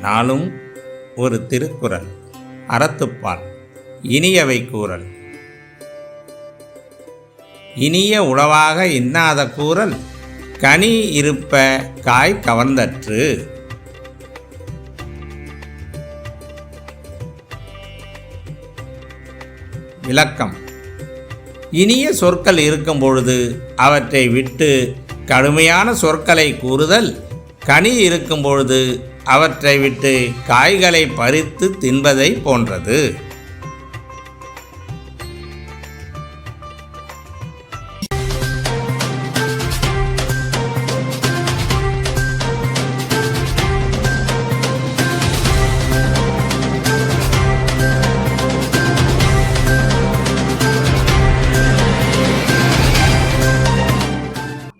நாளும் ஒரு திருக்குறள் அறத்துப்பால் இனியவை கூறல். இனிய உளவாக இன்னாத கூறல் கனி இருப்ப காய் கவர்ந்தற்று. விளக்கம். இனிய சொற்கள் இருக்கும் பொழுது அவற்றை விட்டு கடுமையான சொற்களை கூறுதல் கனி இருக்கும் பொழுது அவற்றை விட்டு காய்களை பறித்து தின்பதை போன்றது.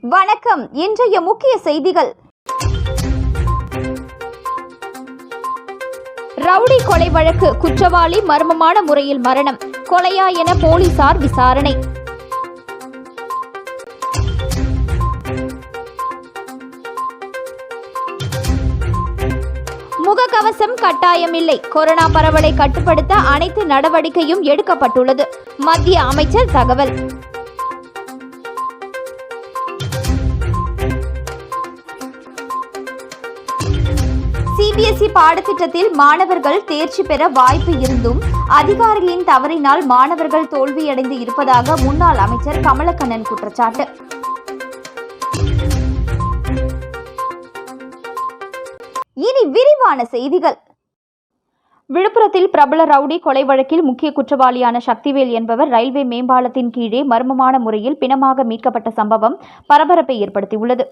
வணக்கம். இன்றைய முக்கிய செய்திகள். ரவுடி கொலை வழக்கு குற்றவாளி மர்மமான முறையில் மரணம். கொலையா என போலீசார் விசாரணை. முகக்கவசம் கட்டாயமில்லை. கொரோனா பரவலை கட்டுப்படுத்த அனைத்து நடவடிக்கையும் எடுக்கப்பட்டுள்ளது. மத்திய அமைச்சர் தகவல். சிபிஎஸ்இ பாடத்திட்டத்தில் மாணவர்கள் தேர்ச்சி பெற வாய்ப்பு இருந்தும் அதிகாரிகளின் தவறினால் மாணவர்கள் தோல்வியடைந்து இருப்பதாக முன்னாள் அமைச்சர் கமலக்கண்ணன் குற்றச்சாட்டு. இனி விரிவான செய்திகள். விழுப்புரத்தில் பிரபல ரவுடி கொலை வழக்கில் முக்கிய குற்றவாளியான சக்திவேல் என்பவர் ரயில்வே மேம்பாலத்தின் கீழே மர்மமான முறையில் பிணமாக மீட்கப்பட்ட சம்பவம் பரபரப்பை ஏற்படுத்தியுள்ளது.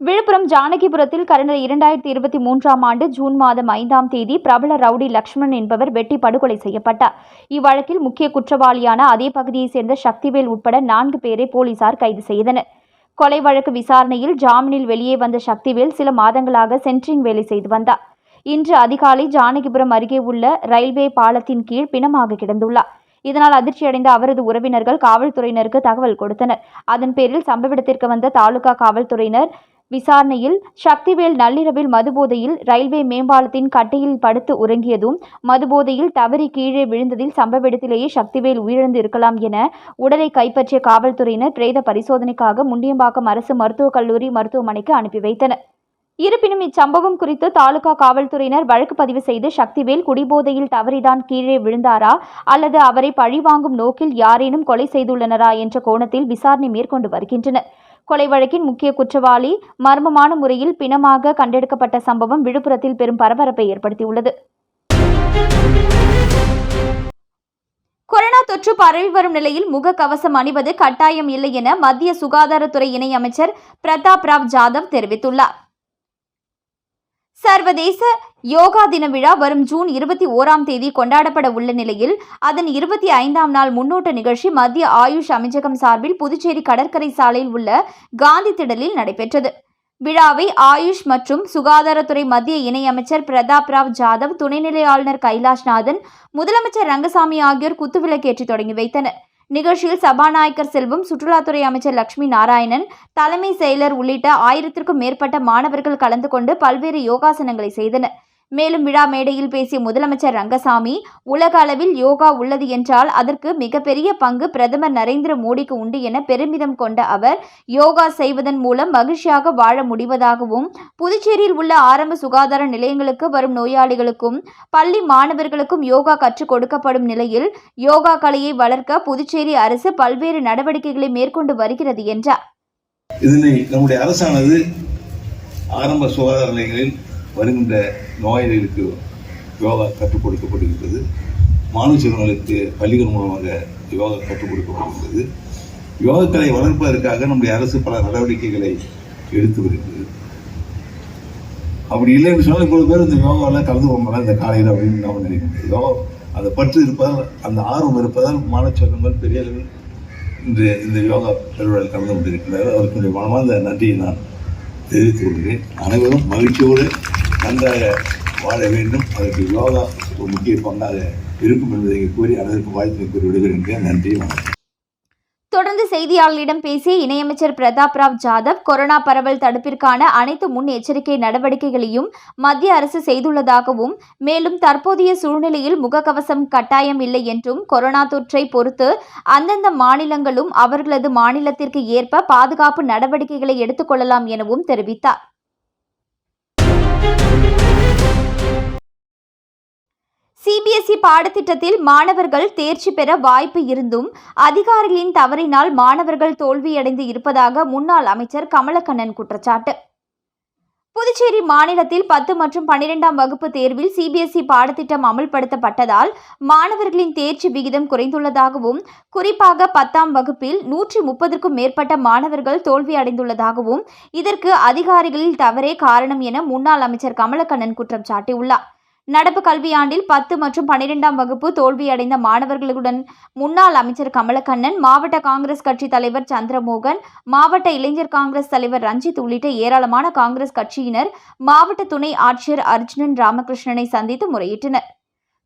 விழுப்புரம் ஜானகிபுரத்தில் கடந்த இரண்டாயிரத்தி இருபத்தி மூன்றாம் ஆண்டு ஜூன் மாதம் ஐந்தாம் தேதி பிரபல ரவுடி லக்ஷ்மணன் என்பவர் வெட்டி படுகொலை செய்யப்பட்டார். இவ்வழக்கில் முக்கிய குற்றவாளியான அதே பகுதியைச் சேர்ந்த சக்திவேல் உட்பட நான்கு பேரை போலீசார் கைது செய்தனர். கொலை வழக்கு விசாரணையில் ஜாமீனில் வெளியே வந்த சக்திவேல் சில மாதங்களாக சென்ட்ரிங் வேலை செய்து வந்தார். இன்று அதிகாலை ஜானகிபுரம் அருகே உள்ள ரயில்வே பாலத்தின் கீழ் பிணமாக கிடந்துள்ளார். இதனால் அதிர்ச்சியடைந்த அவரது உறவினர்கள் காவல்துறையினருக்கு தகவல் கொடுத்தனர். அதன் பேரில் சம்பவ இடத்திற்கு வந்த தாலுகா காவல்துறையினர் விசாரணையில் சக்திவேல் நள்ளிரவில் மதுபோதையில் ரயில்வே மேம்பாலத்தின் கட்டையில் படுத்து உறங்கியதும் மதுபோதையில் தவறி கீழே விழுந்ததில் சம்பவ இடத்திலேயே சக்திவேல் உயிரிழந்து இருக்கலாம் என உடலை கைப்பற்றிய காவல்துறையினர் பிரேத பரிசோதனைக்காக முண்டியம்பாக்கம் அரசு மருத்துவக் கல்லூரி மருத்துவமனைக்கு அனுப்பி வைத்தனர். இருப்பினும் இச்சம்பவம் குறித்து தாலுகா காவல்துறையினர் வழக்கு பதிவு செய்து சக்திவேல் குடிபோதையில் தவறிதான் கீழே விழுந்தாரா அல்லது அவரை பழிவாங்கும் நோக்கில் யாரேனும் கொலை செய்துள்ளனரா என்ற கோணத்தில் விசாரணை மேற்கொண்டு வருகின்றனர். கொலை வழக்கின் முக்கிய குற்றவாளி மர்மமான முறையில் பிணமாக கண்டெடுக்கப்பட்ட சம்பவம் விழுப்புரத்தில் பெரும் பரபரப்பை ஏற்படுத்தியுள்ளது. கொரோனா தொற்று பரவி வரும் நிலையில் முகக்கவசம் அணிவது கட்டாயம் இல்லை என மத்திய சுகாதாரத்துறை இணை அமைச்சர் பிரதாப் ராவ் ஜாதவ் தெரிவித்துள்ளார். சர்வதேச யோகா தின விழா வரும் ஜூன் இருபத்தி ஓராம் தேதி கொண்டாடப்பட உள்ள நிலையில் அதன் இருபத்தி ஐந்தாம் நாள் முன்னோட்ட நிகழ்ச்சி மத்திய ஆயுஷ் அமைச்சகம் சார்பில் புதுச்சேரி கடற்கரை சாலையில் உள்ள காந்தி திடலில் நடைபெற்றது. விழாவை ஆயுஷ் மற்றும் சுகாதாரத்துறை மத்திய இணையமைச்சர் பிரதாப் ராவ் ஜாதவ் துணைநிலை ஆளுநர் கைலாஷ்நாதன் முதலமைச்சர் ரங்கசாமி ஆகியோர் குத்துவிளக்கேற்றி தொடங்கி வைத்தனர். நிகழ்ச்சியில் சபாநாயகர் செல்வம் சுற்றுலாத்துறை அமைச்சர் லட்சுமி நாராயணன் தலைமை செயலர் உள்ளிட்ட ஆயிரத்திற்கும் மேற்பட்ட மாணவர்கள் கலந்து கொண்டு பல்வேறு யோகாசனங்களை செய்தனர். மேலும் விழா மேடையில் பேசிய முதலமைச்சர் ரங்கசாமி உலக அளவில் யோகா உள்ளது என்றால் அதற்கு மிகப்பெரிய பங்கு பிரதமர் நரேந்திர மோடிக்கு உண்டு என பெருமிதம் கொண்ட அவர் யோகா செய்வதன் மூலம் மகிழ்ச்சியாக வாழ முடிவதாகவும் புதுச்சேரியில் உள்ள ஆரம்ப சுகாதார நிலையங்களுக்கு வரும் நோயாளிகளுக்கும் பள்ளி மாணவர்களுக்கும் யோகா கற்றுக் கொடுக்கப்படும் நிலையில் யோகா கலையை வளர்க்க புதுச்சேரி அரசு பல்வேறு நடவடிக்கைகளை மேற்கொண்டு வருகிறது என்றார். இதனை நம்முடைய அரசானது ஆரம்ப சுகாதார நிலையங்களில் வருகின்ற நோயாளிகளுக்கு யோகா கற்றுக் கொடுக்கப்படுகின்றது. மாணவ செல்வங்களுக்கு பள்ளிகள் மூலமாக யோகா கற்றுக் கொடுக்கப்படுகின்றது. யோகக்கலை வளர்ப்பதற்காக நம்முடைய அரசு பல நடவடிக்கைகளை எடுத்து வருகிறது. அப்படி இல்லைன்னு சொன்னால் இவ்வளவு பேர் இந்த யோகாவில் கலந்து கொள்ளலாம் இந்த காலையில் அப்படின்னு நாம் நினைக்கிறோம் யோகா அந்த பற்று இருப்பதால் அந்த ஆர்வம் இருப்பதால் மாணவ செல்வங்கள் அளவில் இன்று இந்த யோகா பெருவிழாவில் கலந்து கொண்டிருக்கிறார்கள் அவருக்கு மனமார்ந்த நன்றியை நான் தெரிவித்துக் கொள்கிறேன். அனைவரும் மகிழ்ச்சியோடு நன்றாக வாழ வேண்டும். அதற்கு யோகா ஒரு முக்கிய பங்காக இருக்கும் என்பதை கூறி அனைவருக்கும் வாழ்த்து கூறி விடுகிறேன் நன்றி வணக்கம். தொடர்ந்து செய்தியாளர்களிடம் பேசிய இணையமைச்சர் பிரதாப் ராவ் ஜாதவ் கொரோனா பரவல் தடுப்பிற்கான அனைத்து முன் எச்சரிக்கை நடவடிக்கைகளையும் மத்திய அரசு செய்துள்ளதாகவும் மேலும் தற்போதைய சூழ்நிலையில் முகக்கவசம் கட்டாயம் இல்லை என்றும் கொரோனா தொற்றை பொறுத்து அந்தந்த மாநிலங்களும் அவர்களது மாநிலத்திற்கு ஏற்ப பாதுகாப்பு நடவடிக்கைகளை எடுத்துக்கொள்ளலாம் எனவும் தெரிவித்தார். சிபிஎஸ்இ பாடத்திட்டத்தில் மாணவர்கள் தேர்ச்சி பெற வாய்ப்பு இருந்தும் அதிகாரிகளின் தவறினால் மாணவர்கள் தோல்வியடைந்து இருப்பதாக முன்னாள் அமைச்சர் கமலக்கண்ணன் குற்றச்சாட்டு. புதுச்சேரி மாநிலத்தில் பத்து மற்றும் பன்னிரெண்டாம் வகுப்பு தேர்வில் சிபிஎஸ்இ பாடத்திட்டம் அமல்படுத்தப்பட்டதால் மாணவர்களின் தேர்ச்சி விகிதம் குறைந்துள்ளதாகவும் குறிப்பாக பத்தாம் வகுப்பில் நூற்றி முப்பதுக்கும் மேற்பட்ட மாணவர்கள் தோல்வியடைந்துள்ளதாகவும் இதற்கு அதிகாரிகளில் தவறே காரணம் என முன்னாள் அமைச்சர் கமலக்கண்ணன் குற்றம் சாட்டியுள்ளார். நடப்பு கல்வியாண்டில் பத்து மற்றும் பன்னிரெண்டாம் வகுப்பு தோல்வியடைந்த மாணவர்களுடன் முன்னாள் அமைச்சர் கமலக்கண்ணன் மாவட்ட காங்கிரஸ் கட்சி தலைவர் சந்திரமோகன் மாவட்ட இளைஞர் காங்கிரஸ் தலைவர் ரஞ்சித் உள்ளிட்ட ஏராளமான காங்கிரஸ் கட்சியினர் மாவட்ட துணை ஆட்சியர் அர்ஜுனன் ராமகிருஷ்ணனை சந்தித்து முறையிட்டனர்.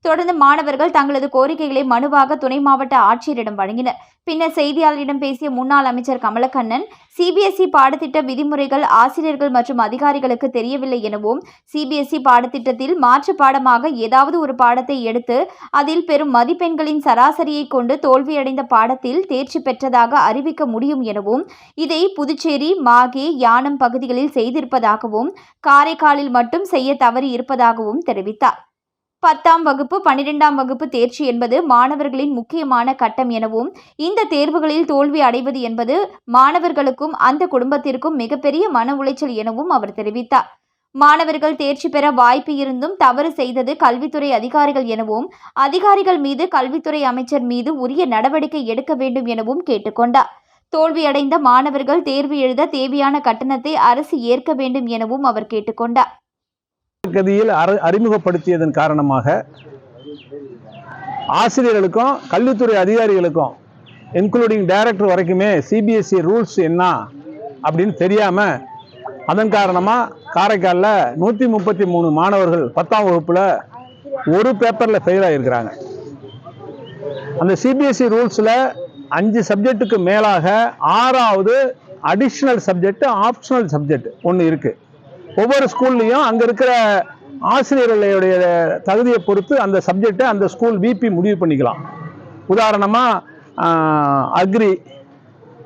தொடர்ந்து மாணவர்கள் தங்களது கோரிக்கைகளை மனுவாக துணை மாவட்ட ஆட்சியரிடம் வழங்கினர். பின்னர் செய்தியாளரிடம் பேசிய முன்னாள் அமைச்சர் கமலக்கண்ணன் சிபிஎஸ்இ பாடத்திட்ட விதிமுறைகள் ஆசிரியர்கள் மற்றும் அதிகாரிகளுக்கு தெரியவில்லை எனவும் சிபிஎஸ்இ பாடத்திட்டத்தில் மாற்று பாடமாக ஏதாவது ஒரு பாடத்தை எடுத்து அதில் பெறும் மதிப்பெண்களின் சராசரியை கொண்டு தோல்வியடைந்த பாடத்தில் தேர்ச்சி பெற்றதாக அறிவிக்க முடியும் எனவும் இதை புதுச்சேரி மாகே யானம் பகுதிகளில் செய்திருப்பதாகவும் காரைக்காலில் மட்டும் செய்ய தவறி இருப்பதாகவும் தெரிவித்தார். பத்தாம் வகுப்பு பன்னிரெண்டாம் வகுப்பு தேர்ச்சி என்பது மாணவர்களின் முக்கியமான கட்டம் எனவும் இந்த தேர்வுகளில் தோல்வி அடைவது என்பது மாணவர்களுக்கும் அந்த குடும்பத்திற்கும் மிகப்பெரிய மன உளைச்சல் எனவும் அவர் தெரிவித்தார். மாணவர்கள் தேர்ச்சி பெற வாய்ப்பு இருந்தும் தவறு செய்தது கல்வித்துறை அதிகாரிகள் எனவும் அதிகாரிகள் மீது கல்வித்துறை அமைச்சர் மீது உரிய நடவடிக்கை எடுக்க வேண்டும் எனவும் கேட்டுக்கொண்டார். தோல்வியடைந்த மாணவர்கள் தேர்வு எழுத தேவையான கட்டணத்தை அரசு ஏற்க வேண்டும் எனவும் அவர் கேட்டுக்கொண்டார். கதியில் அறிமுகப்படுத்தியதன் காரணமாக ஆசிரியர்களுக்கும் கல்வித்துறை அதிகாரிகளுக்கும் இன்க்ளூடிங் டைரக்டர் வரைக்குமே சிபிஎஸ்சி ரூல்ஸ் என்ன அப்படின்னு தெரியாமல் அதன் காரணமாக காரைக்காலில் நூற்றி முப்பத்தி மூணு மாணவர்கள் பத்தாம் வகுப்பில் ஒரு பேப்பரில் ஃபெயில் ஆகியிருக்கிறாங்க அந்த சிபிஎஸ்சி ரூல்ஸில் அஞ்சு சப்ஜெக்ட்டுக்கு மேலாக ஆறாவது அடிஷ்னல் சப்ஜெக்ட் ஆப்ஷனல் சப்ஜெக்ட் ஒன்று இருக்குது ஒவ்வொரு ஸ்கூல்லையும் அங்கே இருக்கிற ஆசிரியர்களுடைய தகுதியை பொறுத்து அந்த சப்ஜெக்டை அந்த ஸ்கூல் விபி முடிவு பண்ணிக்கலாம். உதாரணமாக agri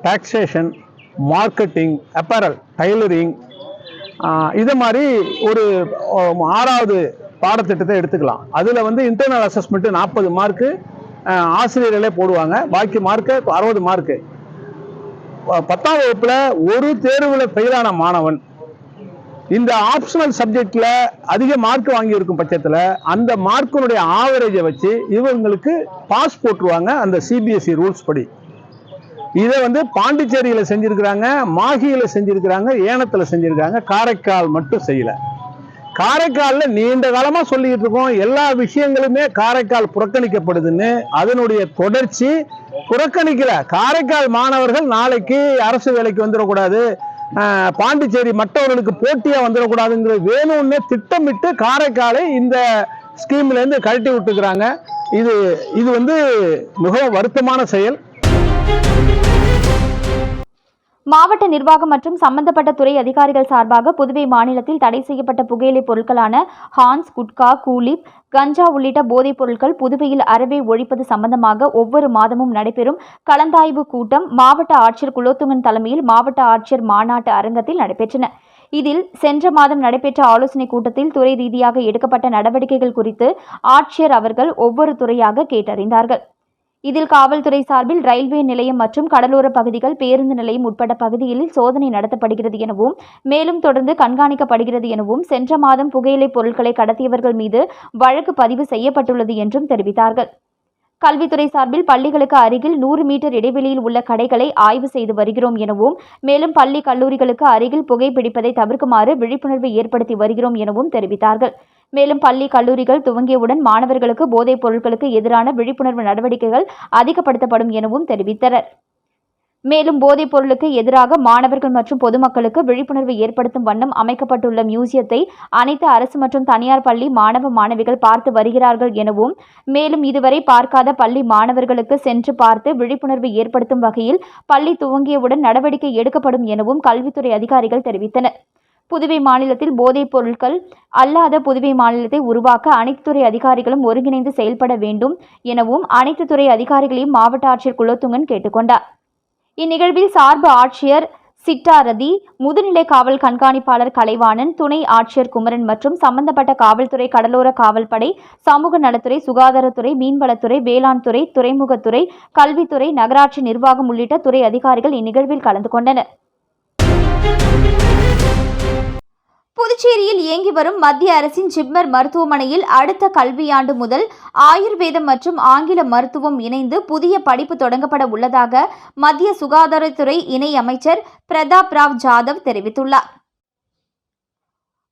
taxation marketing apparel tailoring இதை மாதிரி ஒரு ஆறாவது பாடத்திட்டத்தை எடுத்துக்கலாம். அதில் வந்து இன்டர்னல் அசஸ்மெண்ட்டு நாற்பது மார்க்கு ஆசிரியர்களே போடுவாங்க. பாக்கி மார்க்கு அறுபது மார்க்கு பத்தாம் வகுப்பில் ஒரு தேர்வில் ஃபெயிலான மாணவன் இந்த ஆப்ஷனல் சப்ஜெக்ட்ல அதிக மார்க் வாங்கி இருக்கும் பட்சத்தில் அந்த மார்க்கினுடைய ஆவரேஜை வச்சு இவங்களுக்கு பாஸ் போட்டுருவாங்க அந்த சிபிஎஸ்சி ரூல்ஸ் படி. இதை வந்து பாண்டிச்சேரியில் செஞ்சுருக்கிறாங்க மாகியில் செஞ்சிருக்கிறாங்க ஏனத்தில் செஞ்சிருக்காங்க காரைக்கால் மட்டும் செய்யலை. காரைக்காலில் நீண்ட காலமாக சொல்லிக்கிட்டு இருக்கோம் எல்லா விஷயங்களுமே காரைக்கால் புறக்கணிக்கப்படுதுன்னு அதனுடைய தொடர்ச்சி புறக்கணிக்கல. காரைக்கால் மாணவர்கள் நாளைக்கு அரசு வேலைக்கு வந்துடக்கூடாது. பாண்டிச்சேரி மற்றவர்களுக்கு போட்டியாக வந்துடக்கூடாதுங்கிறது வேணும்னே திட்டமிட்டு காரைக்காலை இந்த ஸ்கீம்லேருந்து கழட்டி விட்டுக்கிறாங்க. இது இது வந்து மிகவும் வருத்தமான செயல். மாவட்ட நிர்வாகம் மற்றும் சம்பந்தப்பட்ட துறை அதிகாரிகள் சார்பாக புதுவை மாநிலத்தில் தடை செய்யப்பட்ட புகையிலை பொருட்களான ஹான்ஸ் குட்கா கூலிப் கஞ்சா உள்ளிட்ட போதைப் பொருட்கள் புதுவையில் அறவே ஒழிப்பது சம்பந்தமாக ஒவ்வொரு மாதமும் நடைபெறும் கலந்தாய்வு கூட்டம் மாவட்ட ஆட்சியர் குலோத்துங்கன் தலைமையில் மாவட்ட ஆட்சியர் மாநாட்டு அரங்கத்தில் நடைபெற்றன. இதில் சென்ற மாதம் நடைபெற்ற ஆலோசனைக் கூட்டத்தில் துறை ரீதியாக எடுக்கப்பட்ட நடவடிக்கைகள் குறித்து ஆட்சியர் அவர்கள் ஒவ்வொரு துறையாக கேட்டறிந்தார்கள். இதில் காவல்துறை சார்பில் ரயில்வே நிலையம் மற்றும் கடலோர பகுதிகள் பேருந்து நிலையம் உட்பட பகுதிகளில் சோதனை நடத்தப்படுகிறது எனவும் மேலும் தொடர்ந்து கண்காணிக்கப்படுகிறது எனவும் சென்ற மாதம் புகையிலை பொருட்களை கடத்தியவர்கள் மீது வழக்கு பதிவு செய்யப்பட்டுள்ளது என்றும் தெரிவித்தார்கள். கல்வித்துறை சார்பில் பள்ளிகளுக்கு அருகில் நூறு மீட்டர் இடைவெளியில் உள்ள கடைகளை ஆய்வு செய்து வருகிறோம் எனவும் மேலும் பள்ளி கல்லூரிகளுக்கு அருகில் புகைப்பிடிப்பதை தவிர்க்குமாறு விழிப்புணர்வு ஏற்படுத்தி வருகிறோம் எனவும் தெரிவித்தார்கள். மேலும் பள்ளி கல்லூரிகள் துவங்கியவுடன் மாணவர்களுக்கு போதைப் பொருட்களுக்கு எதிரான விழிப்புணர்வு நடவடிக்கைகள் அதிகப்படுத்தப்படும் எனவும் தெரிவித்தனர். மேலும் போதைப் பொருளுக்கு எதிராக மாணவர்கள் மற்றும் பொதுமக்களுக்கு விழிப்புணர்வு ஏற்படுத்தும் வண்ணம் அமைக்கப்பட்டுள்ள மியூசியத்தை அனைத்து அரசு மற்றும் தனியார் பள்ளி மாணவ மாணவிகள் பார்த்து வருகிறார்கள் எனவும் மேலும் இதுவரை பார்க்காத பள்ளி மாணவர்களுக்கு சென்று பார்த்து விழிப்புணர்வு ஏற்படுத்தும் வகையில் பள்ளி துவங்கியவுடன் நடவடிக்கை எடுக்கப்படும் எனவும் கல்வித்துறை அதிகாரிகள் தெரிவித்தனர். புதுவை மாநிலத்தில் போதைப் பொருட்கள் அல்லாத புதுவை மாநிலத்தை உருவாக்க அனைத்து துறை அதிகாரிகளும் ஒருங்கிணைந்து செயல்பட வேண்டும் எனவும் அனைத்து துறை அதிகாரிகளையும் மாவட்ட ஆட்சியர் குலோத்துங்கன் கேட்டுக்கொண்டார். இந்நிகழ்வில் சார்பு ஆட்சியர் சிட்டாரதி முதுநிலை காவல் கண்காணிப்பாளர் கலைவாணன் துணை ஆட்சியர் குமரன் மற்றும் சம்பந்தப்பட்ட காவல்துறை கடலோர காவல்படை சமூக நலத்துறை சுகாதாரத்துறை மீன்வளத்துறை வேளாண் துறை துறைமுகத்துறை கல்வித்துறை நகராட்சி நிர்வாகம் உள்ளிட்ட துறை அதிகாரிகள் இந்நிகழ்வில் கலந்து கொண்டனர். புதுச்சேரியில் இயங்கி வரும் மத்திய அரசின் ஜிப்மர் மருத்துவமனையில் அடுத்த கல்வியாண்டு முதல் ஆயுர்வேதம் மற்றும் ஆங்கில மருத்துவம் இணைந்து புதிய படிப்பு தொடங்கப்பட உள்ளதாக மத்திய சுகாதாரத்துறை இணை அமைச்சர் பிரதாப் ராவ் ஜாதவ் தெரிவித்துள்ளார்.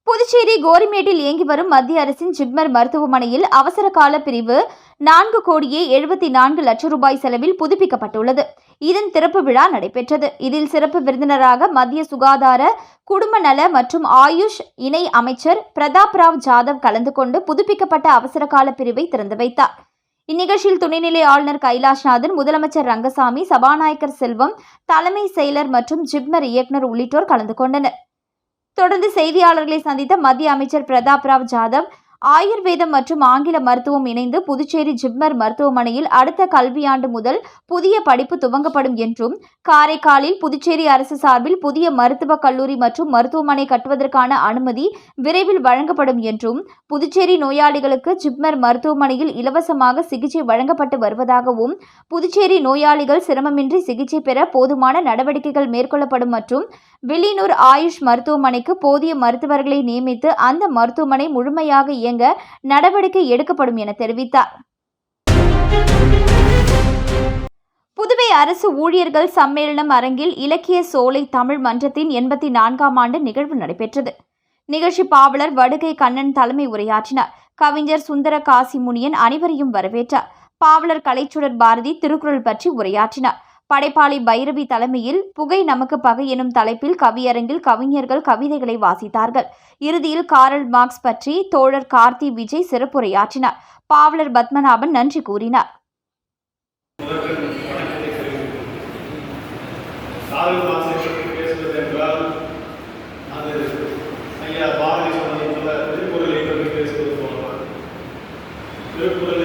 புதுச்சேரி கோரிமேட்டில் இயங்கி வரும் மத்திய அரசின் ஜிப்மர் மருத்துவமனையில் அவசர கால பிரிவு நான்கு கோடியே எழுபத்தி நான்கு லட்சம் ரூபாய் செலவில் புதுப்பிக்கப்பட்டுள்ளது. இதன் திறப்பு விழா நடைபெற்றது. இதில் சிறப்பு விருந்தினராக மத்திய சுகாதார குடும்ப நல மற்றும் ஆயுஷ் இணை அமைச்சர் பிரதாப் ராவ் ஜாதவ் கலந்து கொண்டு புதுப்பிக்கப்பட்ட அவசர கால பிரிவை திறந்து வைத்தார். இந்நிகழ்ச்சியில் துணைநிலை ஆளுநர் கைலாஷ்நாதன் முதலமைச்சர் ரங்கசாமி சபாநாயகர் செல்வம் தலைமை செயலர் மற்றும் ஜிப்மர் இயக்குனர் உள்ளிட்டோர் கலந்து கொண்டனர். தொடர்ந்து செய்தியாளர்களை சந்தித்த மத்திய அமைச்சர் பிரதாப் ராவ் ஜாதவ் ஆயுர்வேதம் மற்றும் ஆங்கில மருத்துவம் இணைந்து புதுச்சேரி ஜிப்மர் மருத்துவமனையில் அடுத்த கல்வியாண்டு முதல் புதிய படிப்பு துவங்கப்படும் என்றும் காரைக்காலில் புதுச்சேரி அரசு சார்பில் புதிய மருத்துவக் கல்லூரி மற்றும் மருத்துவமனை கட்டுவதற்கான அனுமதி விரைவில் வழங்கப்படும் என்றும் புதுச்சேரி நோயாளிகளுக்கு ஜிப்மர் மருத்துவமனையில் இலவசமாக சிகிச்சை வழங்கப்பட்டு வருவதாகவும் புதுச்சேரி நோயாளிகள் சிரமமின்றி சிகிச்சை பெற போதுமான நடவடிக்கைகள் மேற்கொள்ளப்படும் மற்றும் வில்லியனூர் ஆயுஷ் மருத்துவமனைக்கு போதிய மருத்துவர்களை நியமித்து அந்த மருத்துவமனை முழுமையாக இயங்க நடவடிக்கை எடுக்கப்படும் என தெரிவித்தார். புதுவை அரசு ஊழியர்கள் சம்மேளனம் அரங்கில் இலக்கிய சோலை தமிழ் மன்றத்தின் எண்பத்தி நான்காம் ஆண்டு நிகழ்வு நடைபெற்றது. நிகழ்ச்சி பாவலர் வடுகை கண்ணன் தலைமை உரையாற்றினார். கவிஞர் சுந்தர காசி முனியன் அனைவரையும் வரவேற்றார். பாவலர் கலைச்சுடர் பாரதி திருக்குறள் பற்றி உரையாற்றினார். படைப்பாளி பைரவி தலைமையில் புகை நமக்கு பகை எனும் தலைப்பில் கவியரங்கில் கவிஞர்கள் கவிதைகளை வாசித்தார்கள். இறுதியில் காரல் மார்க்ஸ் பற்றி தோழர் கார்த்தி விஜய் சிறப்புரையாற்றினார். பாவலர் பத்மநாபன் நன்றி கூறினார். திருக்குறளை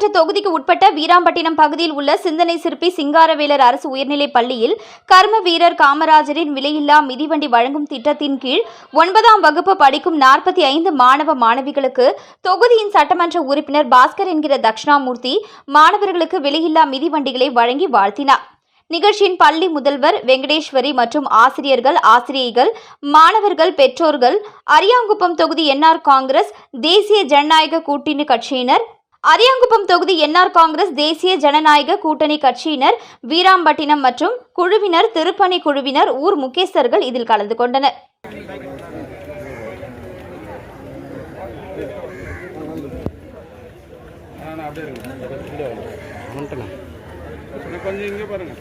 சட்டமன்ற தொகுதிக்கு உட்பட்ட வீராம்பட்டினம் பகுதியில் உள்ள சிந்தனை சிற்பி சிங்காரவேலர் அரசு உயர்நிலைப் பள்ளியில் கர்ம வீரர் காமராஜரின் விலையில்லா மிதிவண்டி வழங்கும் திட்டத்தின் கீழ் ஒன்பதாம் வகுப்பு படிக்கும் நாற்பத்தி ஐந்து மாணவ மாணவிகளுக்கு தொகுதியின் சட்டமன்ற உறுப்பினர் பாஸ்கர் என்கிற தட்சிணாமூர்த்தி மாணவர்களுக்கு விலையில்லா மிதிவண்டிகளை வழங்கி வாழ்த்தினார். நிகழ்ச்சியின் பள்ளி முதல்வர் வெங்கடேஸ்வரி மற்றும் ஆசிரியர்கள் ஆசிரியைகள் மாணவர்கள் பெற்றோர்கள் அரியாங்குப்பம் தொகுதி என்ஆர் காங்கிரஸ் தேசிய ஜனநாயக கூட்டணி கட்சியினர் அரியாங்குப்பம் தொகுதி என்ஆர் காங்கிரஸ் தேசிய ஜனநாயக கூட்டணி கட்சியினர் வீராம்பட்டினம் மற்றும் குழுவினர் திருப்பணி குழுவினர் ஊர் முகேசர்கள் இதில் கலந்து கொண்டனர். பாருங்க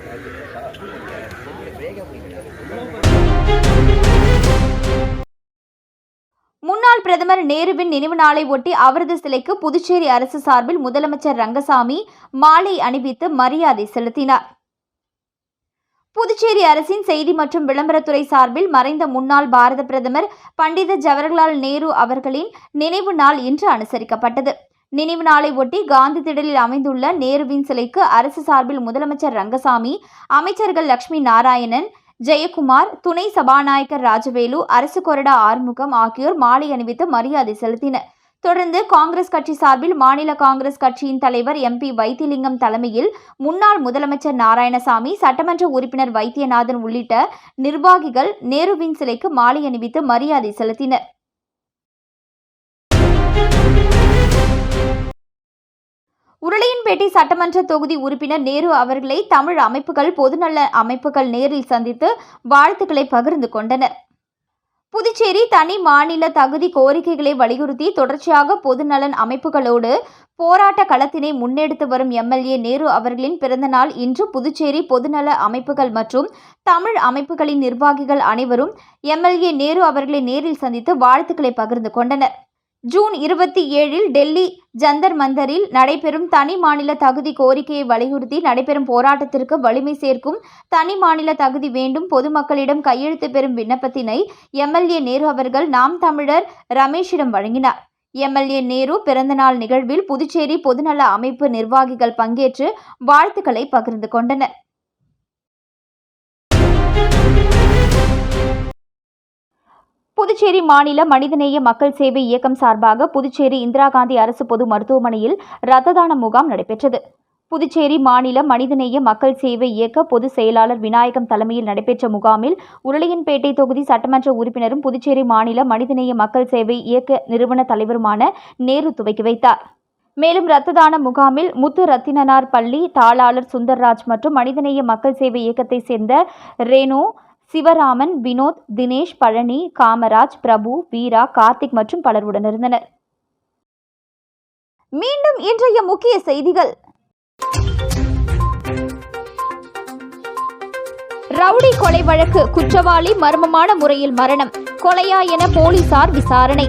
பிரதமர் நேருவின் நினைவு நாளை ஒட்டி அவரது சிலைக்கு புதுச்சேரி அரசு சார்பில் முதலமைச்சர் ரங்கசாமி மாலை அணிவித்து மரியாதை செலுத்தினார். புதுச்சேரி அரசின் செய்தி மற்றும் விளம்பரத்துறை சார்பில் மறைந்த முன்னாள் பாரத பிரதமர் பண்டித ஜவஹர்லால் நேரு அவர்களின் நினைவு நாள் இன்று அனுசரிக்கப்பட்டது. நினைவு நாளை ஒட்டி காந்தி திடலில் அமைந்துள்ள நேருவின் சிலைக்கு அரசு சார்பில் முதலமைச்சர் ரங்கசாமி அமைச்சர்கள் லட்சுமி நாராயணன் ஜெயக்குமார் துணை சபாநாயகர் ராஜவேலு அரசு கொறடா ஆறுமுகம் ஆகியோர் மாலை அணிவித்து மரியாதை செலுத்தினர். தொடர்ந்து காங்கிரஸ் கட்சி சார்பில் மாநில காங்கிரஸ் கட்சியின் தலைவர் எம்பி வைத்திலிங்கம் தலைமையில் முன்னாள் முதலமைச்சர் நாராயணசாமி சட்டமன்ற உறுப்பினர் வைத்தியநாதன் உள்ளிட்ட நிர்வாகிகள் நேருவின் சிலைக்கு மாலை அணிவித்து மரியாதை செலுத்தினர். உருளையன்பேட்டை சட்டமன்ற தொகுதி உறுப்பினர் நேரு அவர்களை தமிழ் அமைப்புகள் பொதுநல அமைப்புகள் நேரில் சந்தித்து வாழ்த்துக்களை பகிர்ந்து கொண்டனர். புதுச்சேரி தனி மாநில தகுதி கோரிக்கைகளை வலியுறுத்தி தொடர்ச்சியாக பொதுநலன் அமைப்புகளோடு போராட்ட களத்தினை முன்னெடுத்து வரும் எம்எல்ஏ நேரு அவர்களின் பிறந்தநாள் இன்று புதுச்சேரி பொதுநல அமைப்புகள் மற்றும் தமிழ் அமைப்புகளின் நிர்வாகிகள் அனைவரும் எம்எல்ஏ நேரு அவர்களை நேரில் சந்தித்து வாழ்த்துக்களை பகிர்ந்து கொண்டனர். ஜூன் இருபத்தி ஏழில் டெல்லி ஜந்தர் மந்தரில் நடைபெறும் தனி மாநில தகுதி கோரிக்கையை வலியுறுத்தி நடைபெறும் போராட்டத்திற்கு வலிமை சேர்க்கும் தனி மாநில தகுதி வேண்டும். பொதுமக்களிடம் கையெழுத்து பெறும் விண்ணப்பத்தினை எம்எல்ஏ நேரு அவர்கள் நாம் தமிழர் ரமேஷிடம் வழங்கினார். எம்எல்ஏ நேரு பிறந்தநாள் நிகழ்வில் புதுச்சேரி பொதுநல அமைப்பு நிர்வாகிகள் பங்கேற்று வாழ்த்துக்களை பகிர்ந்து கொண்டனர். புதுச்சேரி மாநில மனிதநேய மக்கள் சேவை இயக்கம் சார்பாக புதுச்சேரி இந்திரா காந்தி அரசு பொது மருத்துவமனையில் இரத்த தான முகாம் நடைபெற்றது. புதுச்சேரி மாநில மனிதநேய மக்கள் சேவை இயக்க பொதுச் செயலாளர் விநாயகம் தலைமையில் நடைபெற்ற முகாமில் உருளையன்பேட்டை தொகுதி சட்டமன்ற உறுப்பினரும் புதுச்சேரி மாநில மனிதநேய மக்கள் சேவை இயக்க நிறுவன தலைவருமான நேரு துவக்கி வைத்தார். மேலும் இரத்த தான முகாமில் முத்து ரத்தினனார் பள்ளி தாளாளர் சுந்தர்ராஜ் மற்றும் மனிதநேய மக்கள் சேவை இயக்கத்தைச் சேர்ந்த ரேணு சிவராமன் வினோத் தினேஷ் பழனி காமராஜ் பிரபு வீரா கார்த்திக் மற்றும் பலர் உடனிருந்தனர் மீண்டும் இன்றைய முக்கிய செய்திகள். ரவுடி கொலை வழக்கு குற்றவாளி மர்மமான முறையில் மரணம். கொலையா என போலீசார் விசாரணை.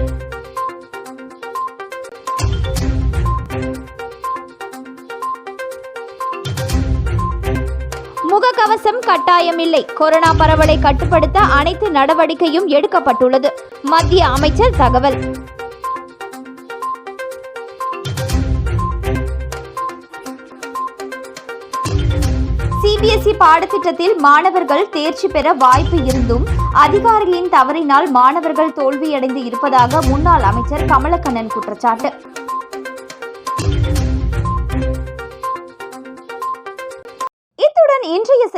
முகக்கவசம் கட்டாயமில்லை. கொரோனா பரவலை கட்டுப்படுத்த அனைத்து நடவடிக்கையும் எடுக்கப்பட்டுள்ளது. மத்திய அமைச்சர் தகவல். சிபிஎஸ்இ பாடத்திட்டத்தில் மாணவர்கள் தேர்ச்சி பெற வாய்ப்பு இருந்தும் அதிகாரிகளின் தவறினால் மாணவர்கள் தோல்வியடைந்து இருப்பதாக முன்னாள் அமைச்சர் கமலக்கண்ணன் குற்றச்சாட்டு.